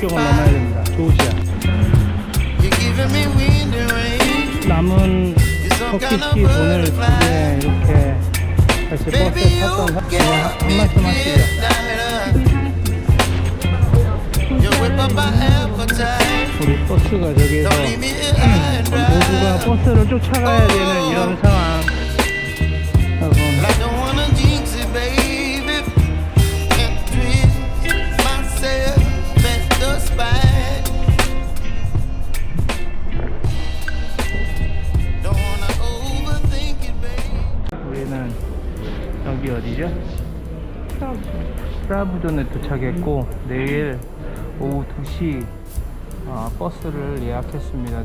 국경을 넘어야. 됩니다. rain. 남은 터키시 돈을 두 개 이렇게 다시 버스에 탔던 한 말씀 하시죠. 우리 버스가 저기에서 모두가. 버스를 쫓아가야 되는 이런 상황. 프라부존에 도착했고 내일 오후 2시 어, 버스를 예약했습니다.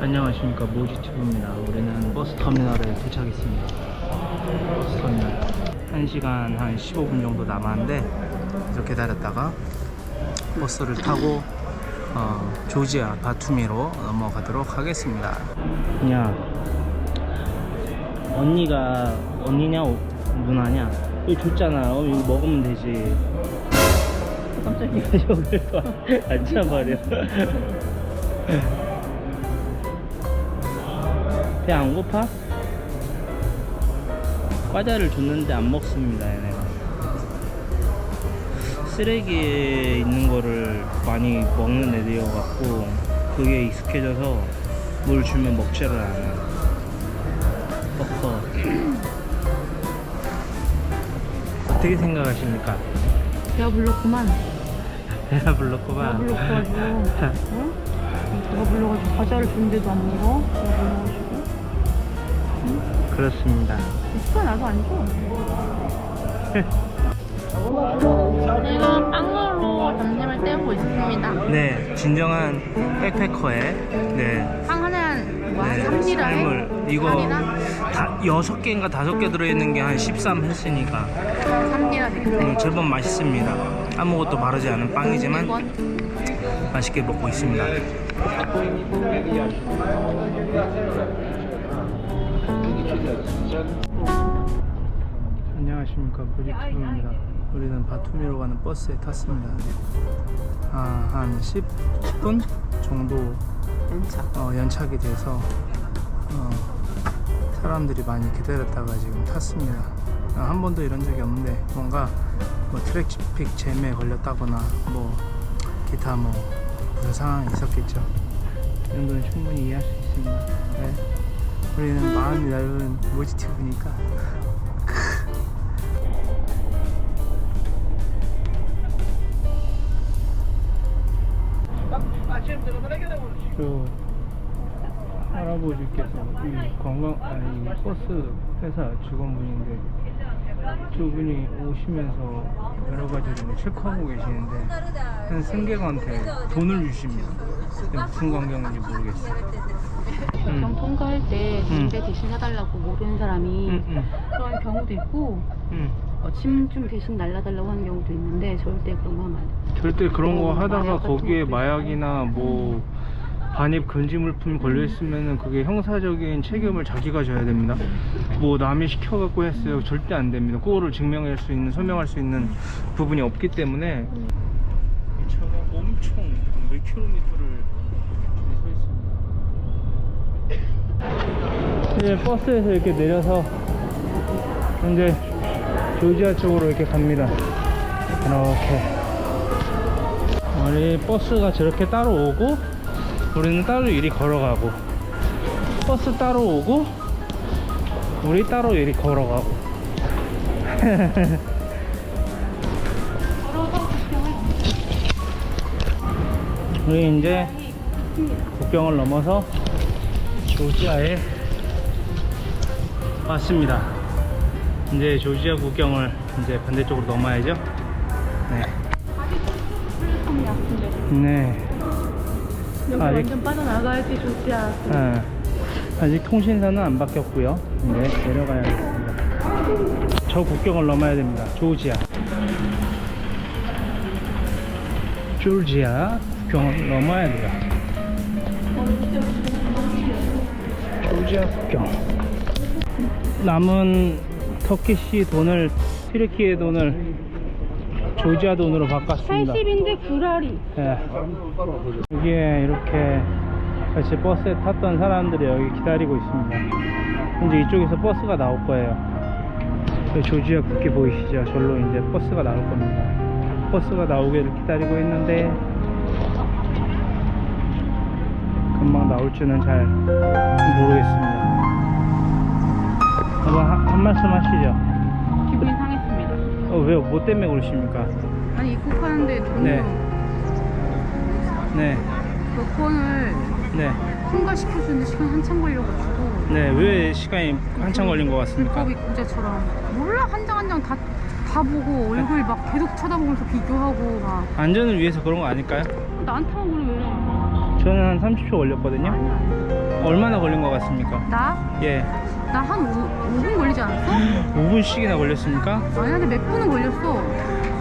안녕하십니까 모지튜브입니다. 우리는 버스 터미널에 도착했습니다. 버스 터미널 1시간 한 15분 정도 남았는데 이렇게 기다렸다가 버스를 타고 어, 조지아 바투미로 넘어가도록 하겠습니다. 야 언니가 언니냐 오- 누나냐 여기 줬잖아 어, 이거 먹으면 되지. 깜짝이야 여기를 또 앉아버려 배 안 고파? 과자를 줬는데 안 먹습니다 얘네가. 쓰레기에 있는 거를 많이 먹는 애들이어갖고 그게 익숙해져서 뭘 주면 먹지를 않아요 어떻게 생각하십니까? 배가 불렀구만. 배가 배가 불렀구만 불러가지고, 어? 배가 불러가지고 과자를 줬는데도 안 먹어. 배가 불러가지고. 그렇습니다 진짜 나도 아니고. 지금 빵으로 점심을 때우고 있습니다. 네 진정한 백패커의 네, 빵 하나는 뭐, 네 3리라에? 삶을 이거 다, 6개인가 5개 들어있는 게 한 13 했으니까. 3리라 되겠네. 음, 제법 맛있습니다. 아무것도 바르지 않은 빵이지만 이건 맛있게 먹고 있습니다. 안녕하십니까. 브리투입니다. 우리는 바투미로 가는 버스에 탔습니다. 아, 한 10, 10분 정도 연차. 어, 연착이 돼서 어, 사람들이 많이 기다렸다가 지금 탔습니다. 아, 한 번도 이런 적이 없는데 뭔가 뭐 트래픽 잼에 걸렸다거나 뭐 기타 뭐 무슨 상황이 있었겠죠. 이 정도는 충분히 이해할 수 있습니다. 네. 우리는 마음이 넓은 모지티브니까 그 할아버지께서 이 관광 아니 이 버스 회사 직원분인데 저분이 오시면서 여러 가지를 체크하고 계시는데 한 승객한테 돈을 주십니다. 근데 무슨 광경인지 모르겠어요. 경 음, 통과할 때 음. 집에 대신 사달라고 모르는 사람이 음, 음, 그런 경우도 있고 음. 어, 침좀 대신 날라달라고 하는 경우도 있는데 절대 그런 거 하면 안 돼. 절대 그런 거 어, 하다가 마약 같은 거기에 것도 마약이나 뭐 반입 금지 물품 걸려 있으면은 그게 형사적인 책임을 자기가 져야 됩니다. 뭐 남이 시켜갖고 했어요. 절대 안 됩니다. 그거를 증명할 수 있는, 설명할 수 있는 부분이 없기 때문에 이 차가 엄청 몇 킬로미터를 서 있습니다. 이제 버스에서 이렇게 내려서 이제 조지아 쪽으로 이렇게 갑니다. 이렇게. 우리 버스가 저렇게 따로 오고 우리는 따로 이리 걸어가고 버스 따로 오고 우리 따로 이리 걸어가고 우리 이제 국경을 넘어서 조지아에 왔습니다. 이제 조지아 국경을 이제 반대쪽으로 넘어야죠. 네. 네. 여기 아직- 완전 빠져나가야지 좋지 않아. 아, 아직 통신사는 안 바뀌었고요. 이제 내려가야겠습니다. 저 국경을 넘어야 됩니다. 조지아. 조지아 국경을 넘어야 돼요. 조지아 국경 남은 터키시 돈을 튀르키의 돈을 조지아 돈으로 바꿨습니다 80인데 구라리. 예. 여기에 이렇게 같이 버스에 탔던 사람들이 여기 기다리고 있습니다. 이제 이쪽에서 버스가 나올 거예요. 여기 조지아 국기 보이시죠? 절로 이제 버스가 나올 겁니다. 버스가 나오기를 기다리고 있는데 금방 나올지는 잘 모르겠습니다. 한, 한 말씀 하시죠. 어, 왜요? 뭐 때문에 그러십니까? 아니 입국하는데 돈을 네. 네, 여권을 네. 통과시켜주는데 시간 한참 걸려가지고 네, 왜 시간이 한참 걸린 것 같습니까? 불법 입국자처럼 몰라 한 장 한 장 다 다 보고 얼굴 막 계속 쳐다보면서 비교하고 막 안전을 위해서 그런 거 아닐까요? 나한테만 왜? 저는 한 30초 걸렸거든요. 아니 아니. 얼마나 걸린 것 같습니까? 나? 예, 나 한 5분 걸리지 않았어? 5분씩이나 걸렸습니까? 아니 근데 몇 분은 걸렸어.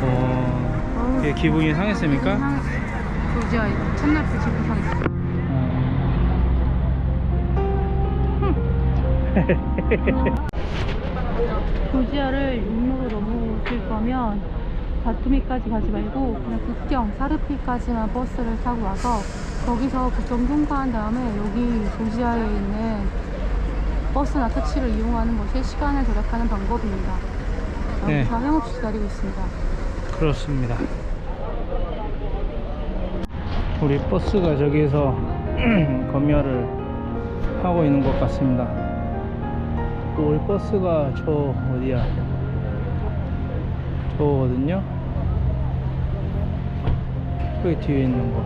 어, 어우, 예, 기분이 상했습니까? 상했어. 조지아 첫날부터 기분 상했어. 조지아를 육로로 넘어오실 거면 바투미까지 가지 말고 그냥 국경 사르피까지만 버스를 타고 와서 거기서 국경 통과한 다음에 여기 조지아에 있는 버스나 택시를 이용하는 것이 시간을 절약하는 방법입니다. 네. 여기서 하염없이 기다리고 있습니다. 그렇습니다. 우리 버스가 저기에서 검열을 하고 있는 것 같습니다. 또 우리 버스가 저 어디야? 저거거든요. 여기 뒤에 있는 거.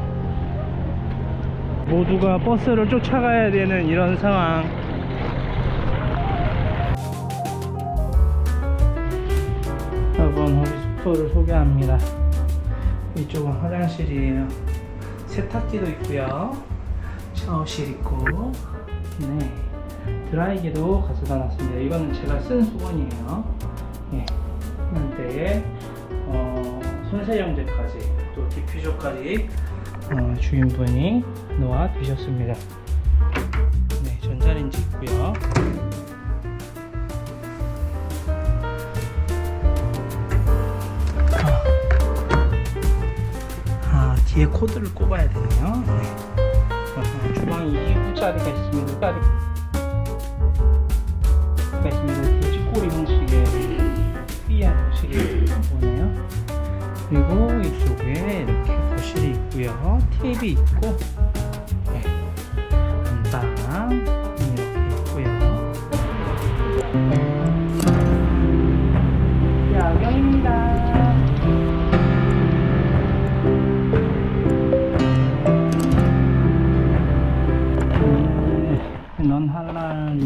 모두가 버스를 쫓아가야 되는 이런 상황. 숙소를 소개합니다. 이쪽은 화장실이에요. 세탁기도 있고요. 샤워실 있고. 네. 드라이기도 가져다 놨습니다. 이거는 제가 쓴 수건이에요. 예. 한때에 어, 손세정제까지 또 디퓨저까지 어, 주인분이 놓아 두셨습니다 꼽아야 되네요. 네. 어, 주방이 2구짜리가 있으면 6짜리가 있으면 돼지꼬리 형식의 특이한 형식이 보네요. 그리고 이쪽에 이렇게 거실이 있고요. TV 있고, 네. 안방 이렇게 있고요.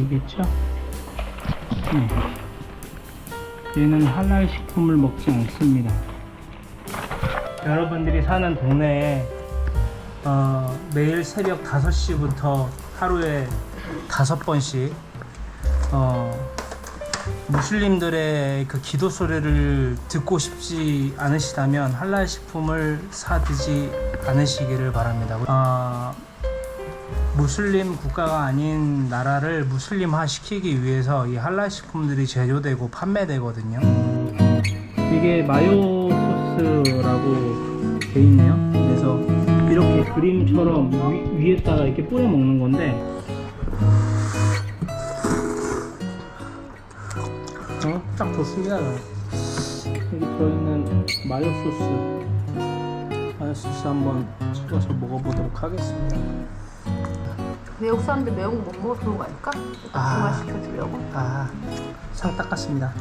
할랄이겠죠? 네. 얘는 할랄 식품을 먹지 않습니다. 여러분들이 사는 동네에 어, 매일 새벽 5시부터 하루에 다섯 번씩 어, 무슬림들의 그 기도 소리를 듣고 싶지 않으시다면 할랄 식품을 사 드지 않으시기를 바랍니다. 아, 무슬림 국가가 아닌 나라를 무슬림화 시키기 위해서 이 할랄 식품들이 제조되고 판매되거든요. 이게 마요 소스라고 돼 있네요. 그래서 이렇게 그림처럼 위, 에다가 이렇게 뿌려 먹는 건데 어? 딱 좋습니다. 여기 들어있는 마요 소스 마요 소스 한번 찍어서 먹어보도록 하겠습니다. 외국 사람들 매운 거 못 먹어서 그런 거 아닐까? 아. 중화시켜 주려고. 아, 상 닦았습니다.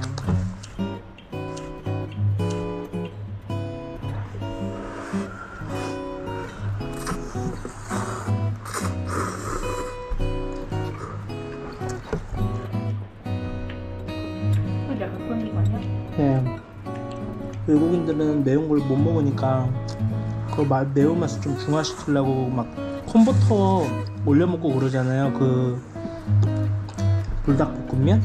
그게 약간 그런 거 아니야? 네. 외국인들은 매운 걸 못 먹으니까 그 마- 매운맛을 좀 중화시키려고 막 콤버터 올려 먹고 그러잖아요. 그 불닭볶음면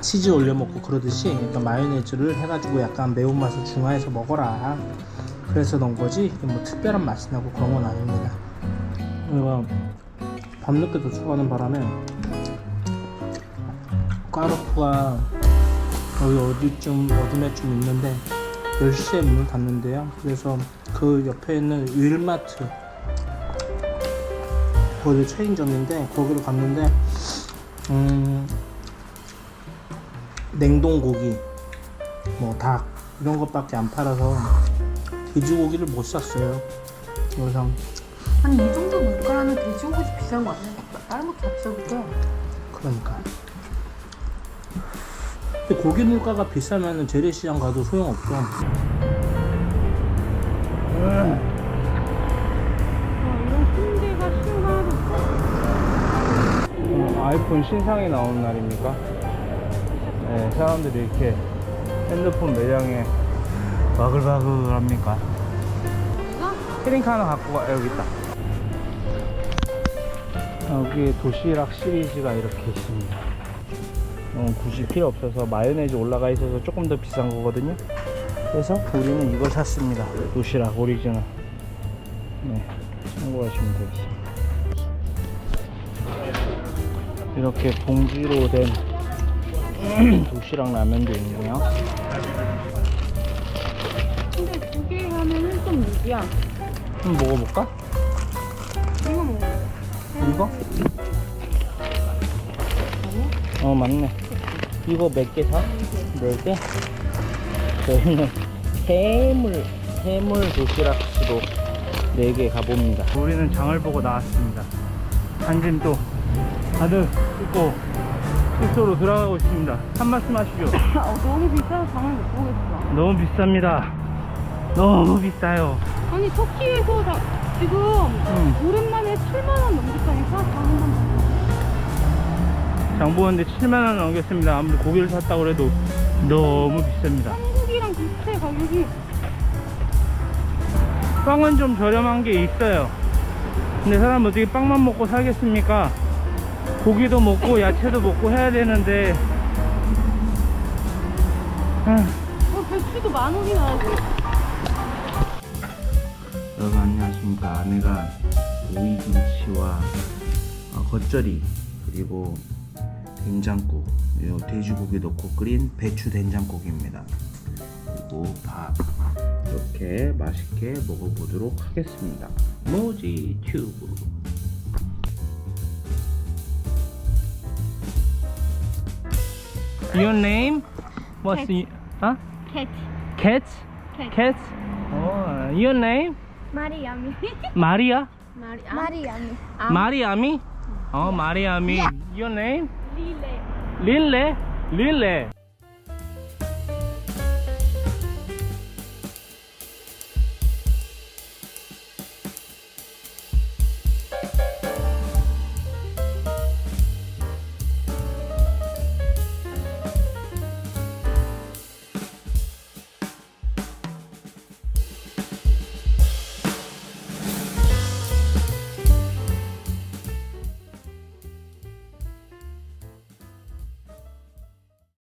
치즈 올려 먹고 그러듯이 그러니까 마요네즈를 해가지고 약간 매운맛을 중화해서 먹어라. 그래서 넣은 거지 뭐 특별한 맛이 나고 그런 건 아닙니다. 이거 밤늦게 도착하는 바람에 까르푸가 여기 어디쯤 어디쯤 있는데 10시에 문을 닫는데요. 그래서 그 옆에 있는 윌마트 거기 체인점인데 거기로 갔는데 음 냉동고기 뭐 닭 이런 것밖에 안 팔아서 돼지고기를 못 샀어요. 그래서 아니 이 정도 물가라면 돼지고기 비싼 거 아니야? 다른 것도 다 비싸고 그러니까. 근데 고기 물가가 비싸면 재래시장 가도 소용없어. 이 아이폰 신상이 나오는 날입니까? 네, 사람들이 이렇게 핸드폰 매장에 바글바글 합니까? 하나 갖고 가, 여기 있다. 여기 도시락 시리즈가 이렇게 있습니다. 어, 굳이 필요 없어서 마요네즈 올라가 있어서 조금 더 비싼 거거든요. 그래서 우리는 이걸 샀습니다. 도시락 오리지널. 네, 참고하시면 되겠습니다. 이렇게 봉지로 된 도시락 라면도 있네요. 근데 두 개 하면은 좀 무리야 한번 먹어볼까? 이거 뭐 이거? 어 맞네. 이거 몇 개 사? 네 개? 저희는 해물 해물 도시락으로 네개 가봅니다. 우리는 장을 보고 나왔습니다. 한짐 또 다들 씻고 숙소로 돌아가고 있습니다. 한 말씀 하시죠. 어, 너무 비싸서 장을 못 보겠어 너무 비쌉니다. 너무 비싸요. 아니 터키에서 다, 지금 응. 오랜만에 7만 원 넘겼다니까 장만 장 보는데 7만원 넘겼습니다. 아무리 고기를 샀다고 해도 너무 비쌉니다. 한국이랑 비슷해 가격이 빵은 좀 저렴한 게 있어요. 근데 사람 어떻게 빵만 먹고 살겠습니까? 고기도 먹고 야채도 먹고 해야 되는데. 아, 어, 배추도 만 원이나 하고 여러분 안녕하십니까. 아내가 오이김치와 어, 겉절이 그리고 된장국 돼지고기 넣고 끓인 배추 된장국입니다. 그리고 밥. 이렇게 맛있게 먹어보도록 하겠습니다. 모지 튜브 Your name? What's Cat. the, huh? 캣 Cat? Cat. Cat? Oh, your name? 마리아미 Maria? 마리아미 마리아미? 어, 마리아미. Your name? 릴레 릴레? 릴레.